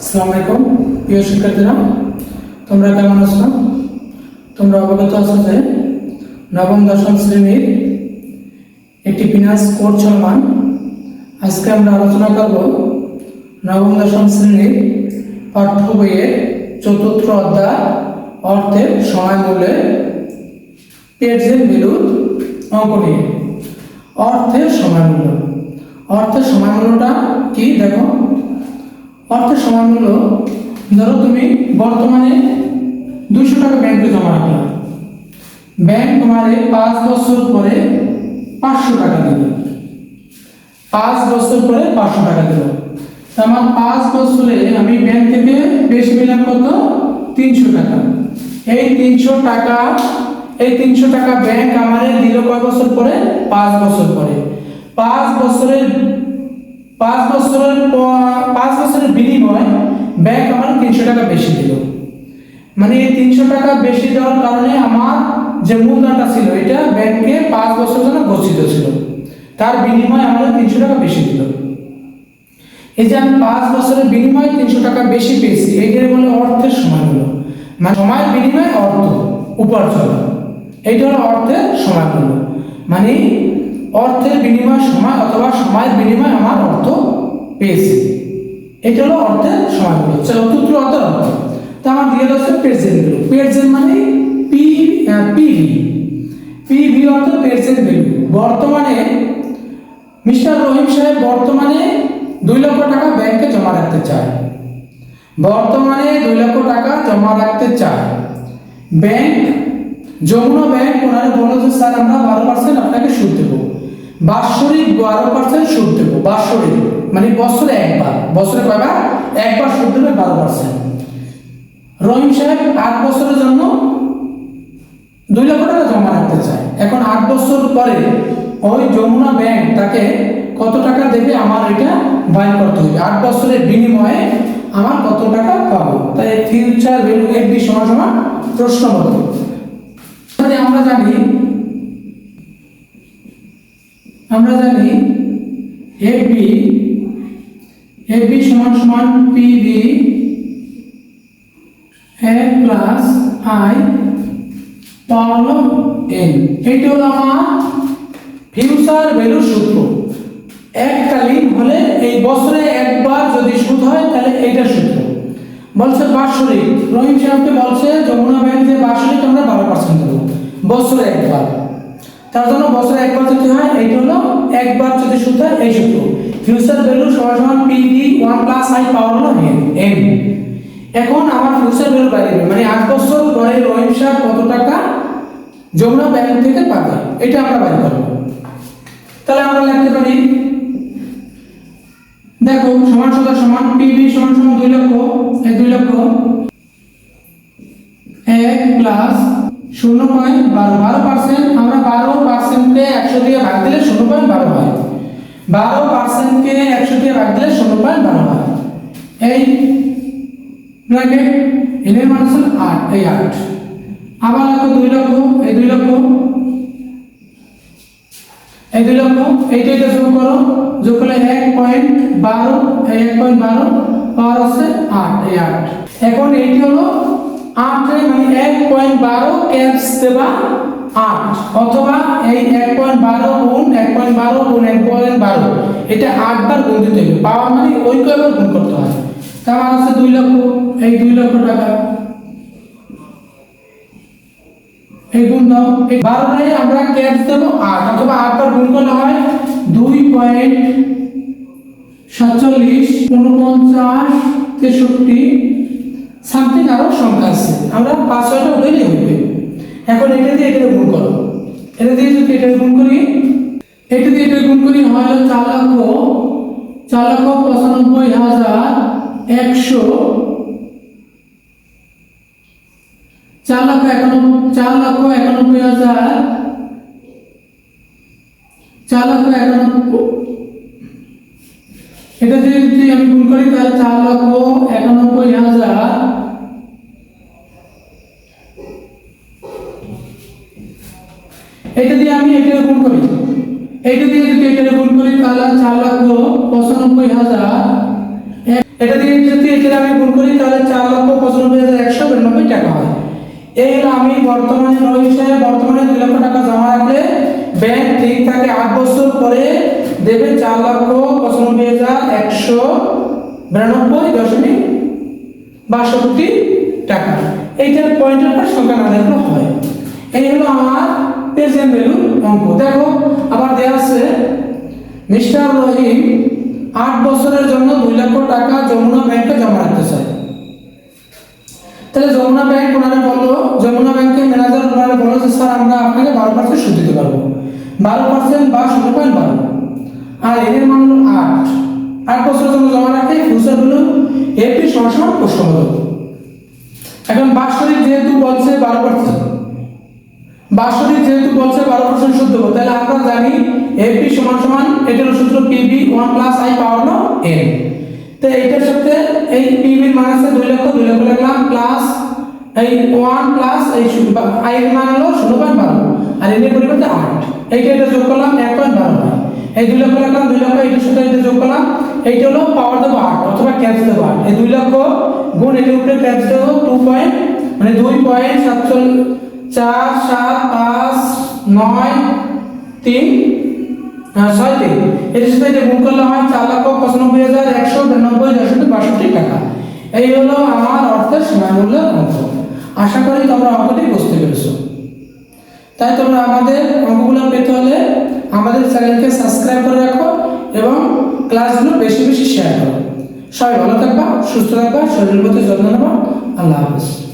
আসসালামু আলাইকুম, প্রিয় শিক্ষার্থীরা, তোমরা কেমন আছো? তোমরা অবগত আছো যে নবম, দশম শ্রেণির একটি ফিনান্স কোর্স চলমান আজকে আমরা আলোচনা করব নবম, দশম শ্রেণির পাঠ্য বইয়ের চতুর্থ অধ্যায় অর্থের সময় মূল্যে পেজের বিরুদ্ধ অঙ্ক নিয়ে। অর্থের সময় মূল্য। অর্থের সময় মূল্যটা কি? দেখো। অর্থের সমান মূল্য ধরো তুমি বর্তমানে দুশো টাকা ব্যাংকে জমা রাখলাম ব্যাংক তোমারে পাঁচ বছর পরে পাঁচশো টাকা দিল। পাঁচ বছর পরে পাঁচশো টাকা দিল। আমার পাঁচ বছরে আমি ব্যাংক থেকে বেশি পেলাম কত? তিনশো টাকা। এই তিনশো টাকা, এই তিনশো টাকা ব্যাংক আমারে দিল কয় বছর পরে? পাঁচ বছর পরে। পাঁচ বছরের পাঁচ বছরের পাঁচ বছরের বিনিময় ব্যাংক আমার তিনশো টাকা বেশি দিল। মানে এই তিনশো টাকা বেশি দেওয়ার কারণে আমার যে মূলধনটা ছিল, এটা ব্যাংকে পাঁচ বছর জন্য গচ্ছিত ছিল। তার বিনিময়ে আমাদের তিনশো টাকা বেশি দিল। এই যে আমি পাঁচ বছরের বিনিময়ে তিনশো টাকা বেশি পেয়েছি এইটার বলে অর্থের সময় হলো। মানে সময়ের বিনিময়ে অর্থ, উপার্জন। এইটা হলো অর্থের সময় হলো। মানে অর্থের বিনিময় সময় অথবা সময়ের বিনিময়ে আমার অর্থ পেয়েছি। এটা হলো অর্থের সময় হলো চতুর্থ অর্থের অর্থ। তা আমার দিয়ে হচ্ছে প্রেজেন্ট ভ্যালু প্রেজেন্ট মানে পি পিভি। পিভি অর্থ প্রেজেন্ট ভ্যালু বর্তমানে মিস্টার রহিম সাহেব বর্তমানে দুই লক্ষ টাকা ব্যাংকে জমা রাখতে চায়। বর্তমানে দুই লক্ষ টাকা জমা রাখতে চায়। ব্যাংক, যমুনা ব্যাংক, ওনারা বলল যে, স্যার, আমরা বারো পার্সেন্ট আপনাকে সুদ দেবো। বাৎসরিক বারো পার্সেন্ট সুদ দেবো, বাৎসরিক। মানে বছরে একবার। বছরে কয়বার? একবার সুদ দেবে বারো পার্সেন্ট রহিম সাহেব আট বছরের জন্য দুই লক্ষ টাকা জমা রাখতে চায়। এখন আট বছর পরে ওই যমুনা ব্যাংক তাকে কত টাকা দেবে আমার এটা বাইর করতে হবে। আট বছরের বিনিময়ে আমার কত টাকা পাবো? তাই ফিউচার ভ্যালু সমান সমান প্রশ্ন মতো। আমরা জানি আমরা জানি এফবি এফবি সমান সমান PB A plus I power N এইটা হলো আমার ফিউচার ভ্যালু সূত্র। এককালীন হলে এই বছরে একবার যদি সুদ হয়, তাহলে এইটা সূত্র। বলছে বাৎসরিক রহিম সাহেবকে বলছে, যমুনা ব্যাংক যে বাৎসরিক আমরা বারো পার্সেন্ট দেবো। বছরে একবার। তার জন্য বছরে একবার যদি হয় এইটা হলো একবার যদি সুদ হয় এই সূত্র ফিউচার ভ্যালু সমান সমান PD one plus I power হলো এন এন এখন আমার ফিউচার ভ্যালু বাইরে মানে আট বছর পরে রহিম সাহেব কত টাকা যমুনা ব্যাংক থেকে পাবে? এটা আমরা বাইর করব। তাহলে আমরা লিখতে পারি, দেখো, সমান সোজা সমান পিবি সমান সমান দুই লক্ষ দুই লক্ষ, এক প্লাস শূন্য পয়েন্ট বারো বারো পার্সেন্ট আমরা বারো পার্সেন্টকে একশো দিয়ে ভাগ দিলে শূন্য পয়েন্ট বারো হয়। বারো পার্সেন্টকে একশো দিয়ে ভাগ দিলে শূন্য পয়েন্ট বারো হয়। এই ব্র্যাকেট এনের মান হচ্ছে আট, এই আট। আবার লক্ষ দুই লক্ষ, এই দুই লক্ষ। এই দুই লক্ষ এইটা এটা যোগ করো। যোগ করলে এক পয়েন্ট বারো, এই এক পয়েন্ট বারো, পাওয়ার হচ্ছে আট, এই আট। এখন এইটি হলো আট মানে এক পয়েন্ট বারো ক্যাপস দেবা আট, অথবা এই এক পয়েন্ট বারো গুণ, এক পয়েন্ট বারো গুণ, এক পয়েন্ট বারো, এটা আটবার গুণ দিতে হবে। পাওয়ার মানে ওই কয়বার গুণ করতে হয়। তার হচ্ছে দুই লক্ষ, এই দুই লক্ষ টাকা। এই গুণ দাও। এই বারোটায় আমরা ক্যাচ দেবো আট, অথবা আটবার গুণ করলে হয় দুই পয়েন্ট সাতচল্লিশ, উনপঞ্চাশ, তেষট্টি সামথিং আরও সংখ্যা আছে। আমরা পাঁচ ছয়টা উঠেই হবে এখন এটা দিয়ে এটা গুণ করো। এটা দিয়ে যদি এটা গুণ করি, এটা দিয়ে এটা গুণ করি হয় চার লক্ষ চার লক্ষ পঁচানব্বই হাজার একশো, চার লক্ষ একানব্বই, চার লক্ষ একানব্বই হাজার, চার লক্ষ একানব্বই এটা যদি আমি গুণ করি, তাহলে চার লক্ষ একানব্বই হাজার। এটা দিয়ে আমি এটা গুণ করি। এটা দিয়ে যদি এটা গুণ করি, তাহলে চার লক্ষ পঁচানব্বই হাজার। এটা দিয়ে যদি এটা আমি গুণ করি, তাহলে চার লক্ষ পঁচানব্বই হাজার একশো বিরানব্বই টাকা হয়। এই হলো আমি বর্তমানে হিসাবে বর্তমানে দুই লক্ষ টাকা জমা রাখলে ব্যাংক ঠিক থাকে আট বছর পরে দেবে চার লক্ষ পঁচানব্বই হাজার একশো বিরানব্বই দশমিক বাষট্টি টাকা। এইটার পয়েন্টের পর সংখ্যা না দেখলে হয়। এই হলো আমার প্রেজেন্ট ভ্যালু অঙ্ক। দেখো, আবার দেওয়া আছে, মিস্টার রহিম আট বছরের জন্য দুই লক্ষ টাকা যমুনা ব্যাংকে জমা রাখতে চায়। তাহলে যমুনা ব্যাংক ওনারা বলল, যমুনা ব্যাংকের ম্যানেজার ওনারা বলল যে, স্যার, আমরা আপনাকে বারো পার্সেন্ট সুদ দিতে পারব। বারো পার্সেন্ট বা শূন্য পয়েন্ট বারো। আর এদের মান হলো আট। আট বছরের জন্য জমা রাখে ফিউচার হলো এপি সমান প্রশ্নবোধক এখন বাৎসরিক যেহেতু বলছে বারো পার্সেন্ট বাৎসরিক যেহেতু বলছে বারো পার্সেন্ট দেবো তাহলে আমরা জানি এপি সমান সমান এটার সূত্র PB one plus I power হলো এন তো এইটার সাথে এই পিবির মান আছে দুই লক্ষ দুই লক্ষ লিখলাম প্লাস এই ওয়ান প্লাস এই আই এর মান হলো ষোলো পয়েন্ট বারো। আর এর পরিবর্তে আট। এইটা এটা যোগ করলাম, এক পয়েন্ট বারো এই দুই লক্ষ লিখলাম দুই লক্ষ এইটার সাথে এটা যোগ করলাম। এইটা হলো পাওয়ার দেবো আট, অথবা ক্যাচ দেবো আট। এই দুই লক্ষ গুণ এটার উপরে ক্যাচ দেবো টু পয়েন্ট মানে দুই পয়েন্ট সাতচল্লিশ, চার, সাত, পাঁচ, নয়, তিন ছয়, তিন। এর সাথে এটা গুণ করলে হয় চার লক্ষ পঁচানব্বই হাজার একশো বিরানব্বই দশমিক বাষট্টি টাকা। এই হলো আমার অর্থের সীমামূল্য অঙ্ক আশা করি তোমরা অঙ্কটি বুঝতে পেরেছ। তাই তোমরা আমাদের অঙ্কগুলো পেতে হলে আমাদের চ্যানেলকে সাবস্ক্রাইব করে রাখো এবং ক্লাসগুলো বেশি বেশি শেয়ার করো। সবাই ভালো থাকবা, সুস্থ থাকবা, শরীরের প্রতি যত্ন নেবা। আল্লাহ হাফিজ।